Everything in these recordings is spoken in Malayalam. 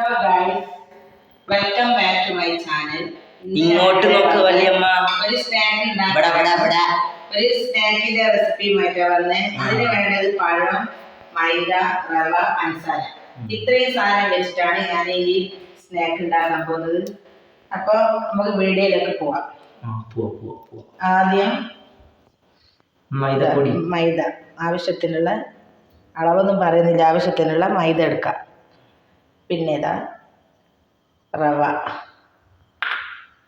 Hello guys welcome back to my channel ഇങ്ങോട്ട് നോക്ക് വല്യമ്മ. ഒരു സ്നാക്ക് ഇവിടെ ഇവിടെ ഇവിടെ. ഒരു സ്നാക്കിന്റെ റെസിപ്പിയുമായിട്ടാ വന്നേ. അതിന് വേണ്ടത് പഴം മൈദ റവ പഞ്ചസാര. ഇത്രയും സാധനം വെച്ചിട്ടാണ് ഞാൻ ഈ സ്നാക്ക് ഉണ്ടാക്കാൻ പോകുന്നത്. അപ്പൊ നമുക്ക് വീഡിയോയിലേക്ക് പോവാ. ആദ്യം മൈദ മൈദ. ആവശ്യത്തിനുള്ള അളവൊന്നും പറയുന്നില്ല. ആവശ്യത്തിനുള്ള മൈദ എടുക്കാം. പിന്നെ ഇതാ റവ.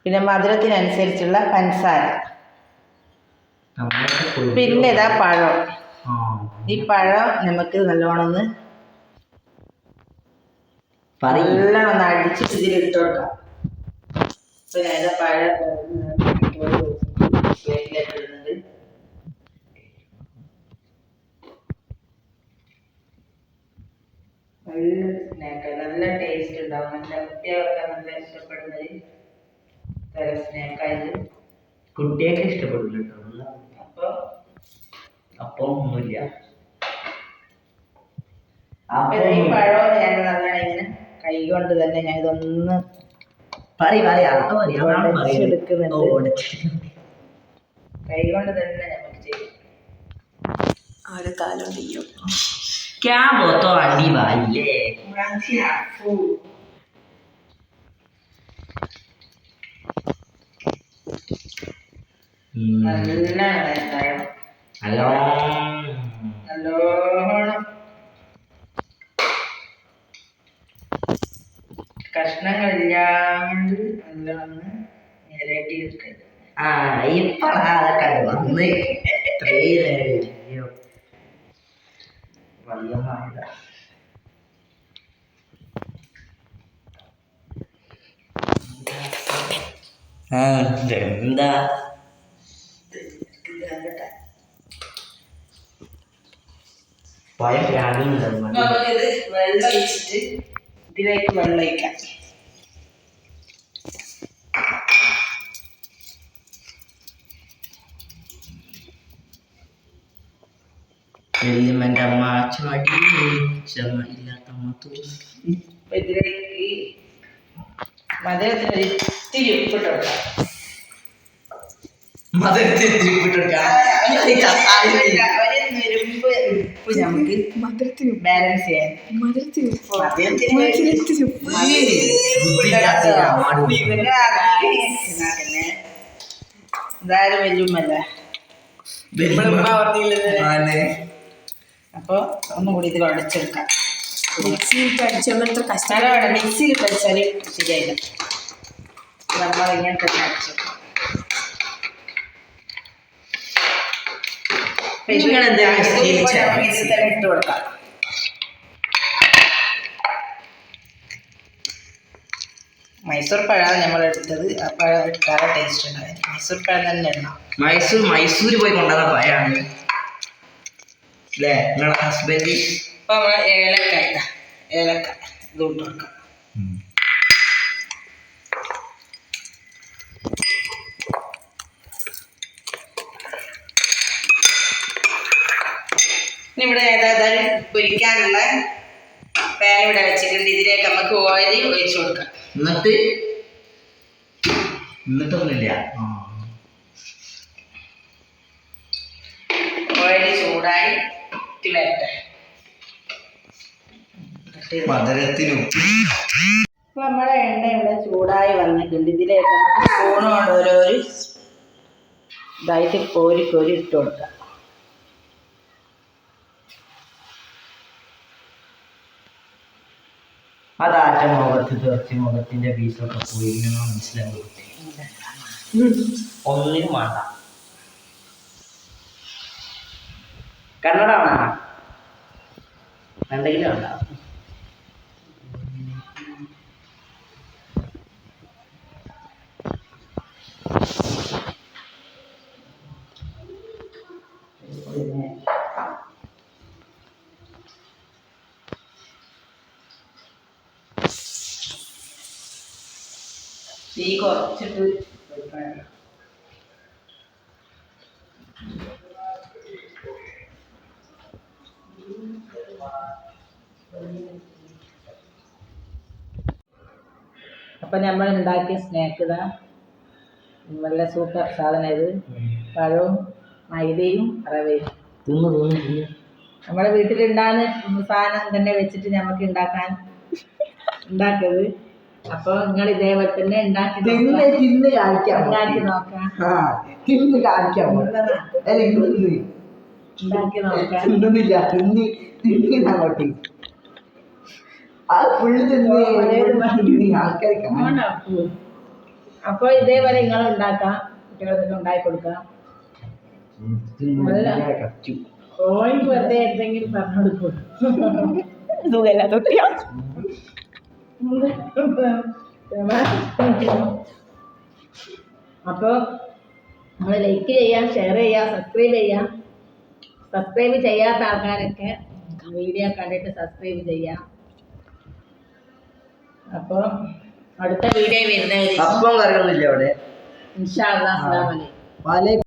പിന്നെ മധുരത്തിനനുസരിച്ചുള്ള പഞ്ചസാര പിന്നേതാ പിന്നെ ഇതാ പഴം ഈ പഴം നമുക്ക് നല്ലോണം ഒന്ന്. നല്ലോണം ഒന്ന് ഇതിലിട്ടോട്ടോ. ഇതിൽ ഇട്ട് കൊടുക്കാം ഇപ്പൊ ഇതാ പഴം നല്ല സ്നാക്ക് നല്ല ടേസ്റ്റ് ഉണ്ടാവും. നല്ല കുട്ടികൾക്ക് നല്ല ഇഷ്ടപ്പെടുന്ന ഒരു തരം സ്നാക്കായത് കുട്ടിയൊക്കെ ഇഷ്ടപ്പെടില്ല കേട്ടോ. അപ്പൊ? അപ്പൊ ഒന്നുമില്ല. അപ്പൊ ഈ പഴം ഞാൻ നല്ലോണം ഇങ്ങനെ കൈ കൊണ്ട് തന്നെ ഞാൻ ഇതൊന്ന് പറയ്. കൈ കൊണ്ട് തന്നെ നമുക്ക് ചെയ്യും. ആരെ കാലം ചെയ്യും क्या बोतो अंडी भाई നല്ല നേരം ഹലോ നല്ലോണം കഷ്ണങ്ങളില്ലാണ്ട് നല്ലോണം നിരട്ടി എടുക്കരുത് ആ ഇപ്പഴാ അതൊക്കെ വന്ന് ഇത്രയും ആ എന്താ രാവിലെ നമുക്കിത് വെള്ളം ഒഴിച്ചിട്ട് ഇതിലേക്ക് വെള്ളം ഒഴിക്കാം വല്യമ്മന്റെ അമ്മ ചാടി ചമ്മ ഇല്ലാത്ത അമ്മ ഇതിലേക്ക് മധുരത്തിന് ഉപ്പിട്ട് നമുക്ക് മധുരത്തിന് ബാലൻസ് ചെയ്യാൻ മധുരത്തിന് മധുരത്തിന് മധുരത്തിന് എന്തായാലും അപ്പൊ ഒന്നുകൂടി ഇത് ഉടച്ചെടുക്കാം മിക്സിയിൽ അടിച്ചോണ്ട് എത്ര കഷ്ടം സ്ഥലം വേണം മിക്സിയിൽ വെച്ചാൽ ശരിയായില്ല. നമ്മൾ ഇങ്ങനെ തന്നെ തന്നെ ഇട്ട് കൊടുക്കാം. മൈസൂർ പഴമാണ് നമ്മൾ എടുത്തത്. ആ പഴം ടേസ്റ്റ് ഉണ്ടായിരുന്നു മൈസൂർ പഴം തന്നെ ഇടണം. മൈസൂർ മൈസൂർ പോയി കൊണ്ടുവന്ന പഴമാണ്. അല്ലേ നിങ്ങളെ ഹസ്ബൻഡ് അപ്പൊ നമ്മളെ ഏലക്ക ഇതാ. ഏലക്ക. ഇത് കൊടുക്കാം. ഇവിടെ ഏതായാലും പൊരിക്കാനുള്ള പാൻ ഇവിടെ വെച്ചിട്ടുണ്ട്. ഇതിലേക്ക് നമുക്ക് ഓയിൽ ഒഴിച്ചു കൊടുക്കാം. എന്നിട്ട്? എന്നിട്ടൊന്നുമില്ല. ഓയിൽ ചൂടായി. അപ്പൊ നമ്മുടെ എണ്ണ ഇവിടെ ചൂടായി വന്നിട്ടുണ്ട്. ഇതിലേക്ക് സ്പൂൺ കൊണ്ട് ഓരോരു ഇതായിട്ട് കോരി കോരി ഇട്ട് കൊടുക്കാം. അതാറ്റ മുഖത്ത് തെറിച്ച് മുഖത്തിന്റെ പീസൊക്കെ പോയി മനസ്സിലാവും ഒന്നിനും വേണ്ട. കന്നഡാണോ എന്തെങ്കിലും വേണ്ട തീ കുറച്ചിട്ട് അപ്പൊ നമ്മൾ ഉണ്ടാക്കിയ സ്നാക്ക് ഇതാ. നല്ല സൂപ്പർ സാധനം ഇത്. പഴവും മൈദയും റവയും. നമ്മളെ നമ്മുടെ വീട്ടിലുണ്ടാകുന്ന സാധനം തന്നെ വെച്ചിട്ട് നമുക്ക് ഉണ്ടാക്കാൻ ഉണ്ടാക്കിയത്. അപ്പൊ നിങ്ങൾ ഇതേപോലെ തന്നെ ഉണ്ടാക്കി തിന്ന് നോക്കാം. തിന്ന് കാണിക്കാം ഉണ്ടാക്കി നോക്കാം തിന്ന് കാണിക്കാം ഉണ്ടാക്കി നോക്കാം. തിന്നുന്നില്ല. തിന്നി തിന്നില്ല അങ്ങോട്ട്. ആ ഫുള്ള് തിന്ന് ആൾക്കാർ കാണും അപ്പൊ ഇതേപോലെ നിങ്ങൾ ഉണ്ടാക്കാം? കുട്ടികൾക്ക് ഉണ്ടാക്കി കൊടുക്കാം? ഓയിൻ വെറുതെ എന്തെങ്കിലും പറഞ്ഞു കൊടുക്കും. അപ്പോൾ നമ്മൾ ലൈക്ക് ചെയ്യാം ഷെയർ ചെയ്യാം സബ്സ്ക്രൈബ് ചെയ്യാം. സബ്സ്ക്രൈബ് ചെയ്യാത്ത ആൾക്കാരൊക്കെ വീഡിയോ കണ്ടിട്ട് സബ്സ്ക്രൈബ് ചെയ്യാം. അപ്പോൾ അടുത്ത വീഡിയോ വരുന്നവർ അപ്പം കറിയൊന്നുമില്ല അവിടെ. ഇൻഷാ അല്ലാ